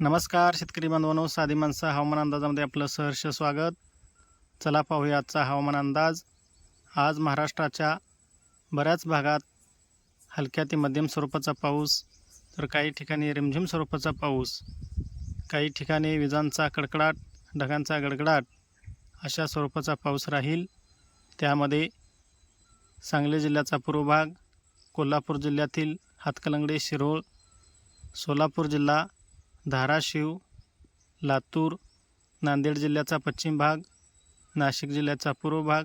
नमस्कार शेतकरी बांधवांनो. साधी माणसं हवामान अंदाजामध्ये आपलं सहर्ष स्वागत. चला पाहूया आजचा हवामान अंदाज. आज महाराष्ट्राच्या बऱ्याच भागात हलक्या ते मध्यम स्वरूपाचा पाऊस तर काही ठिकाणी रिमझिम स्वरूपाचा पाऊस काही ठिकाणी विजांचा कडकडाट ढगांचा गडगडाट अशा स्वरूपाचा पाऊस राहील. त्यामध्ये सांगली जिल्ह्याचा पूर्व भाग कोल्हापूर जिल्ह्यातील हातकलंगडे शिरोळ सोलापूर जिल्हा धाराशिव लातूर नांदेड जिल्ह्याचा पश्चिम भाग नाशिक जिल्ह्याचा पूर्व भाग.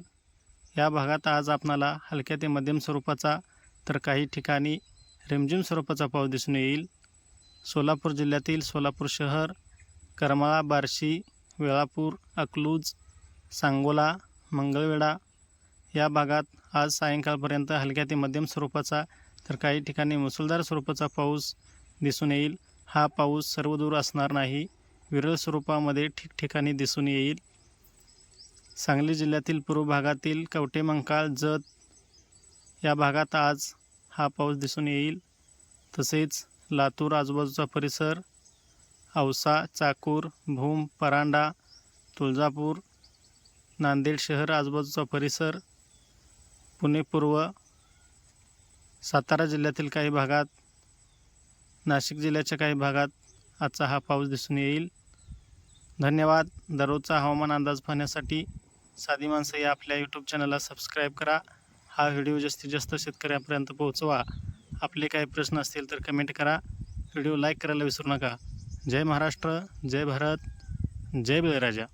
या भागात आज आपणाला हलक्या ते मध्यम स्वरूपाचा तर काही ठिकाणी रिमझिम स्वरूपाचा पाऊस दिसून येईल. सोलापूर जिल्ह्यातील सोलापूर शहर करमाळा बार्शी वेळापूर अकलूज सांगोला मंगळवेढा या भागात आज सायंकाळपर्यंत हलक्या ते मध्यम स्वरूपाचा तर काही ठिकाणी मुसळधार स्वरूपाचा पाऊस दिसून येईल. हा पाऊस सर्वदूर असणार नाही. विरळ स्वरूपामध्ये ठिकठिकाणी दिसून येईल. सांगली जिल्ह्यातील पूर्व भागातील कवटे मंकाळ जत या भागात आज हा पाऊस दिसून येईल. तसेच लातूर आजूबाजूचा परिसर औसा चाकूर भूम परांडा तुळजापूर नांदेड शहर आजूबाजूचा परिसर पुणे पूर्व सातारा जिल्ह्यातील काही भागात नाशिक जिल्ह्याच्या काही भागात आजचा हा पाऊस दिसून येईल. धन्यवाद. दररोजचा हवामान अंदाज पाहण्यासाठी साधी माणसं या आपल्या यूट्यूब चॅनलला सबस्क्राईब करा. हा व्हिडिओ जास्तीत जास्त शेतकऱ्यांपर्यंत पोहोचवा. आपले काही प्रश्न असतील तर कमेंट करा. व्हिडिओ लाईक करायला विसरू नका. जय महाराष्ट्र जय भारत जय बळीराजा.